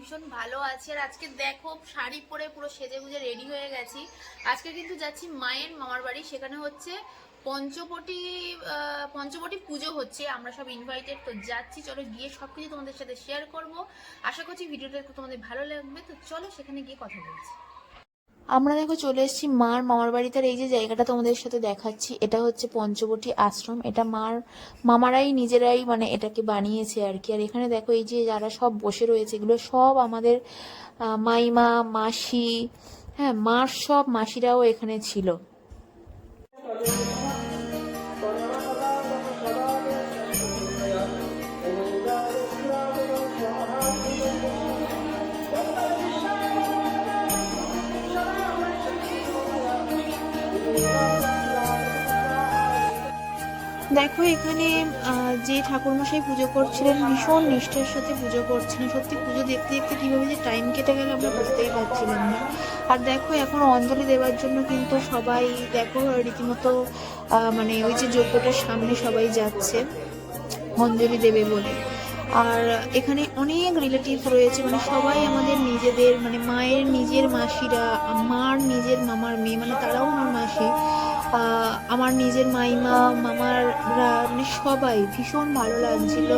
ভীষণ ভালো আছি। আর আজকে দেখো, শাড়ি পরে পুরো সেজে গুজে রেডি হয়ে গেছি। আজকে কিন্তু যাচ্ছি মায়ের মামার বাড়ি, সেখানে হচ্ছে পঞ্চবটি পঞ্চবটি পুজো হচ্ছে। আমরা সব ইনভাইটেড তো যাচ্ছি, চলো গিয়ে সবকিছু তোমাদের সাথে শেয়ার করব। আশা করছি ভিডিওটা একটু তোমাদের ভালো লাগবে, তো চলো সেখানে গিয়ে কথা বলছি। আমরা দেখো চলে এসেছি মার মামার বাড়িতে এই যে জায়গাটা তোমাদের সাথে দেখাচ্ছি, এটা হচ্ছে পঞ্চবটি আশ্রম। এটা মার মামারাই নিজেরাই মানে এটাকে বানিয়েছে আর কি। আর এখানে দেখো এই যে যারা সব বসে রয়েছে, এগুলো সব আমাদের মাইমা, মাসি হ্যাঁ মার সব মাসিরাও এখানে ছিল। দেখো, এখানে যে ঠাকুরমশাই পুজো করছিলেন, ভীষণ নিষ্ঠার সাথে পুজো করছিলেন সত্যি পুজো দেখতে দেখতে কীভাবে যে টাইম কেটে গেল আমরা বুঝতেই পারছিলাম না। আর দেখো, এখন অঞ্জলি দেওয়ার জন্য কিন্তু সবাই, দেখো, রীতিমতো মানে ওই যে যজ্ঞটার সামনে সবাই যাচ্ছে, অঞ্জলি দেবে বলে। আর এখানে অনেক রিলেটিভ রয়েছে মানে সবাই আমাদের নিজেদের মানে মায়ের নিজের মাসিরা, মার নিজের মামার মেয়ে মানে তারাও আমার মাসি। আমার নিজের মাইমা মামাররা মানে সবাই ভীষণ ভালো লাগছিল।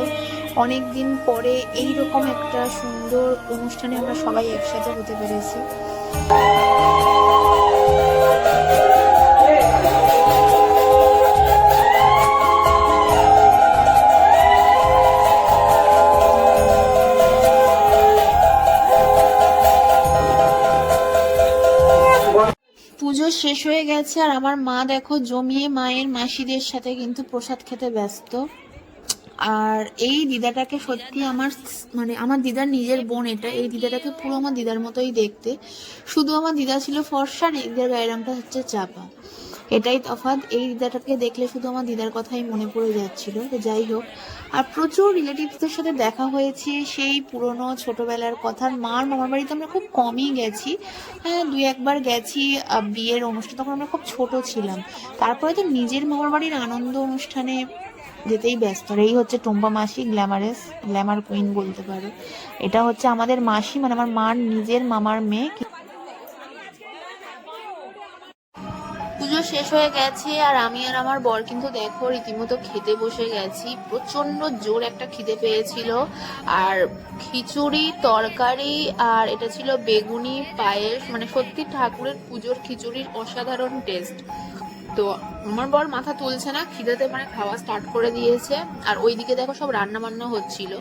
অনেক দিন পরে এই রকম একটা সুন্দর অনুষ্ঠানে আমরা সবাই একসাথে হতে পেরেছি। শেষ হয়ে গেছে আর আমার মা দেখো জমিয়ে মায়ের মাসিদের সাথে কিন্তু প্রসাদ খেতে ব্যস্ত। আর এই দিদাটাকে সত্যি আমার মানে আমার দিদার নিজের বোন এটা, এই দিদাটাকে পুরো আমার দিদার মতোই দেখতে। শুধু আমার দিদা ছিল ফর্সা, আর এই দিদার গায়ের রঙটা হচ্ছে চাপা। এটাই তফাৎ। এই দিদাটাকে দেখলে শুধু আমার দিদার কথাই মনে পড়ে যাচ্ছিল। তো যাই হোক, আর প্রচুর রিলেটিভসদের সাথে দেখা হয়েছে সেই পুরনো ছোটবেলার কথা মার মামার বাড়িতে আমরা খুব কমই গেছি। হ্যাঁ দুই একবার গেছি বিয়ের অনুষ্ঠান, তখন আমরা খুব ছোট ছিলাম। তারপরে তো নিজের মামার বাড়ির আনন্দ অনুষ্ঠানে যেতেই ব্যস্ত। এই হচ্ছে টুম্পা মাসি গ্ল্যামারেস গ্ল্যামার কুইন বলতে পারো। এটা হচ্ছে আমাদের মাসি মানে আমার মার নিজের মামার মেয়ে। শেষ হয়ে গেছে, আর আমি আর আমার বর কিন্তু দেখো রীতিমতো খেতে বসে গেছি। প্রচণ্ড জোর একটা খিদে পেয়েছিল, আর খিচুড়ি, তরকারি, আর এটা ছিল বেগুনি, পায়েস মানে সত্যি ঠাকুরের পুজোর খিচুড়ির অসাধারণ টেস্ট তো আমার বর মাথা তুলছে না, খিদেতে মানে খাওয়া স্টার্ট করে দিয়েছে, আর ওইদিকে দেখো সব রান্না বান্না হচ্ছিল।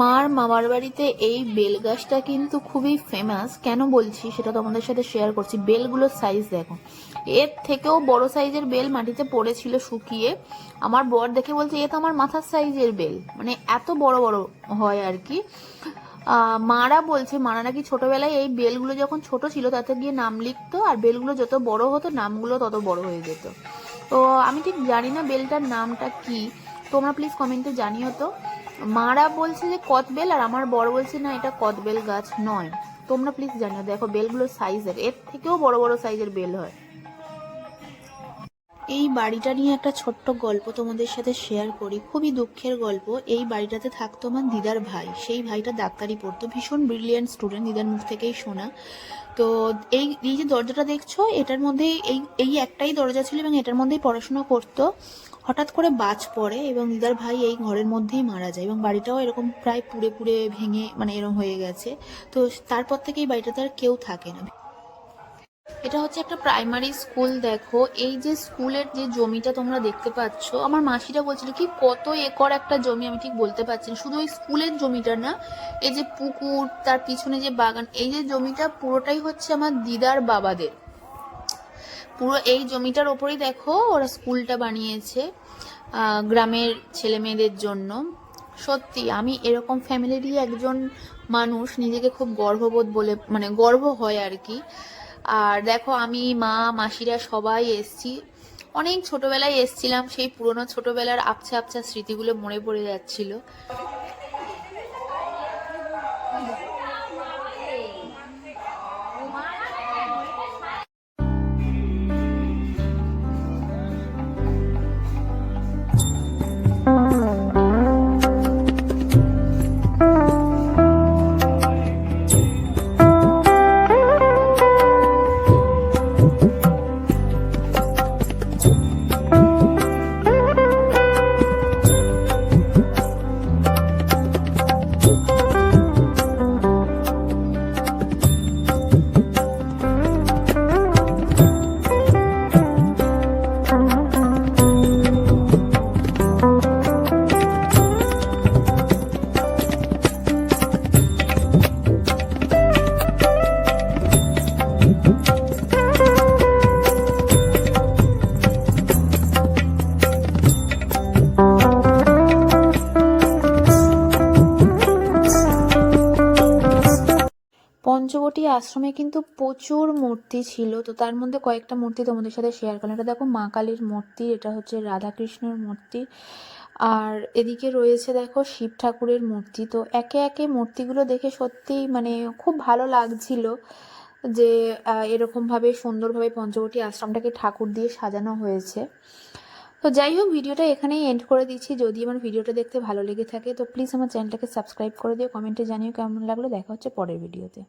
মার মামার বাড়িতে এই বেল গাছটা কিন্তু খুবই ফেমাস কেন বলছি? সেটা তোমাদের সাথে শেয়ার করছি। বেলগুলোর সাইজ দেখো। এর থেকেও বড় সাইজের বেল মাটিতে পড়েছিল শুকিয়ে। আমার বর দেখে বলছে, এ তো আমার মাথার সাইজের বেল। মানে এত বড় বড় হয় আর কি। মারা বলছে, মারা নাকি ছোটবেলায় এই বেলগুলো যখন ছোট ছিল, তাতে গিয়ে নাম লিখতো, আর বেলগুলো যত বড় হতো, নামগুলো তত বড় হয়ে যেত। তো আমি ঠিক জানি না বেলটার নামটা কি। তোমরা প্লিজ কমেন্টে জানিও তো। মারা বলছে যে কদবেল আর আমার বড় বলছে, না, এটা কদবেল গাছ নয়। তোমরা প্লিজ জানিও, দেখো বেলগুলোর সাইজের এর থেকেও বড় বড় সাইজের বেল হয়। এই বাড়িটা নিয়ে একটা ছোট্ট গল্প তোমাদের সাথে শেয়ার করি। খুবই দুঃখের গল্প। এই বাড়িটাতে থাকতো আমার দিদার ভাই। সেই ভাইটা ডাক্তারি পড়তো। ভীষণ ব্রিলিয়েন্ট স্টুডেন্ট দিদার মুখ থেকেই শোনা। তো এই এই যে দরজাটা দেখছ, এটার মধ্যেই, এই এই একটাই দরজা ছিল এবং এটার মধ্যেই পড়াশোনা করতো। হঠাৎ করে বাজ পড়ে এবং দিদার ভাই এই ঘরের মধ্যেই মারা যায় এবং বাড়িটাও এরকম প্রায় পুড়ে পুড়ে ভেঙে মানে এরকম হয়ে গেছে। তো তারপর থেকে এই বাড়িটাতে আর কেউ থাকে না। এটা হচ্ছে একটা প্রাইমারি স্কুল দেখো। এই যে স্কুলের যে জমিটা তোমরা দেখতে পাচ্ছ, আমার মাসিরা বলছিল কি, কত একর একটা জমি, আমি ঠিক বলতে পারছি না। শুধু ওই স্কুলের জমিটা না, এই যে পুকুর, তার পিছনে যে বাগান, এই যে জমিটা পুরোটাই হচ্ছে আমার দিদার বাবাদের। পুরো এই জমিটার ওপরেই দেখো ওরা স্কুলটা বানিয়েছে গ্রামের ছেলে মেয়েদের জন্য। সত্যি, আমি এরকম ফ্যামিলিরই একজন মানুষ, নিজেকে খুব গর্ববোধ বলে মানে গর্ব হয় আর কি আর দেখো, আমি, মা, মাসিরা সবাই এসছি। অনেক ছোটবেলায় এসছিলাম, সেই পুরনো ছোটবেলার আবছা আবছা স্মৃতিগুলো মনে পড়ে যাচ্ছিল। পঞ্চবটী আশ্রমে কিন্তু প্রচুর মূর্তি ছিল। তো তার মধ্যে কয়েকটা মূর্তি তোমাদের সাথে শেয়ার করলাম। এটা দেখো মা কালীর মূর্তি, এটা হচ্ছে রাধাকৃষ্ণের মূর্তি। আর এদিকে রয়েছে দেখো শিব ঠাকুরের মূর্তি। তো একে একে মূর্তিগুলো দেখে সত্যি মানে খুব ভালো লাগছিল যে এরকমভাবে সুন্দরভাবে পঞ্চবটী আশ্রমটাকে ঠাকুর দিয়ে সাজানো হয়েছে। তো যাই হোক, ভিডিওটা এখানেই এন্ড করে দিচ্ছি। যদি আমার ভিডিওটা দেখতে ভালো লেগে থাকে, তো প্লিজ আমার চ্যানেলটাকে সাবস্ক্রাইব করে দিও। কমেন্টে জানিও কেমন লাগল। দেখা হচ্ছে পরের ভিডিওতে